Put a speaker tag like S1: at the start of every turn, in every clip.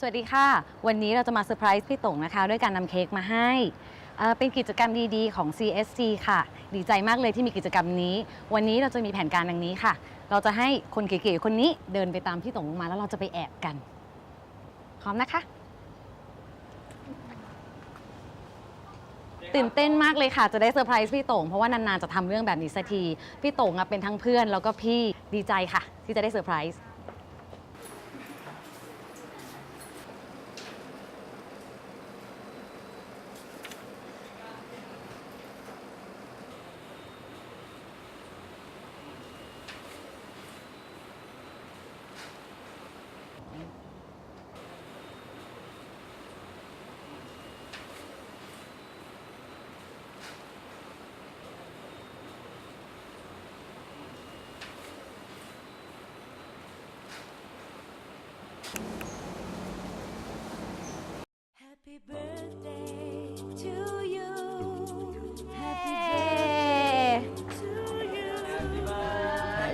S1: สวัสดีค่ะ วันนี้เราจะมาเซอร์ไพรส์พี่ตงนะคะ ด้วยการนำเค้กมาให้เเป็นกิจกรรมดีๆ ของ CSC ค่ะ ดีใจมากเลยที่มีกิจกรรมนี้ วันนี้เราจะมีแผนการดังนี้ค่ะ เราจะให้คนเก๋ๆคนนี้เดินไปตามพี่ตงลงมาแล้วเราจะไปแอบกัน พร้อมนะคะ ตื่นเต้นมากเลยค่ะ จะได้เซอร์ไพรส์พี่ตงเพราะว่านานๆจะทำเรื่องแบบนี้สักที พี่ตงเป็นทั้งเพื่อนแล้วก็พี่ดีใจค่ะ ที่จะได้เซอร์ไพรส์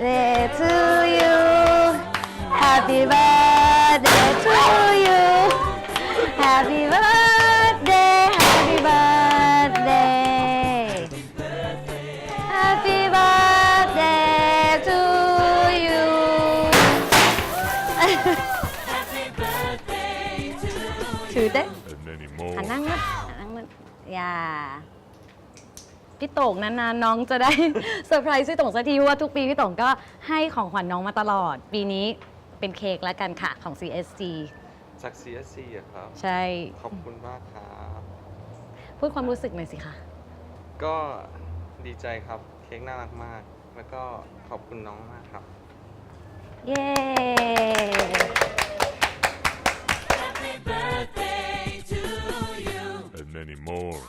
S2: birthday to you.
S1: Day to you Happy birthday to you Happy birthday Happy birthday Happy birthday to you
S2: Happy birthday to
S1: ถือได้
S3: and many more.
S1: หันนั่งนึงหันนั่งนึงอย่า พี่โต่งนานๆน้องจะได้ เซอร์ไพรส์พี่โต่งสักทีเพราะว่าทุกปีพี่โต่งก็ให้ของขวัญน้องมาตลอด ปีนี้เป็นเค้กแล้วกันค่ะของ CSC
S4: จาก CSC อะครับ
S1: ใช่
S4: ขอบคุณมากครับ
S1: พูดความรู้สึกหน่อยสิคะ
S4: ก็ดีใจครับ เค้กน่ารักมาก แล้วก็ขอบคุณน้องมากครับ
S1: เย้
S2: Happy birthday to you.
S3: and many more.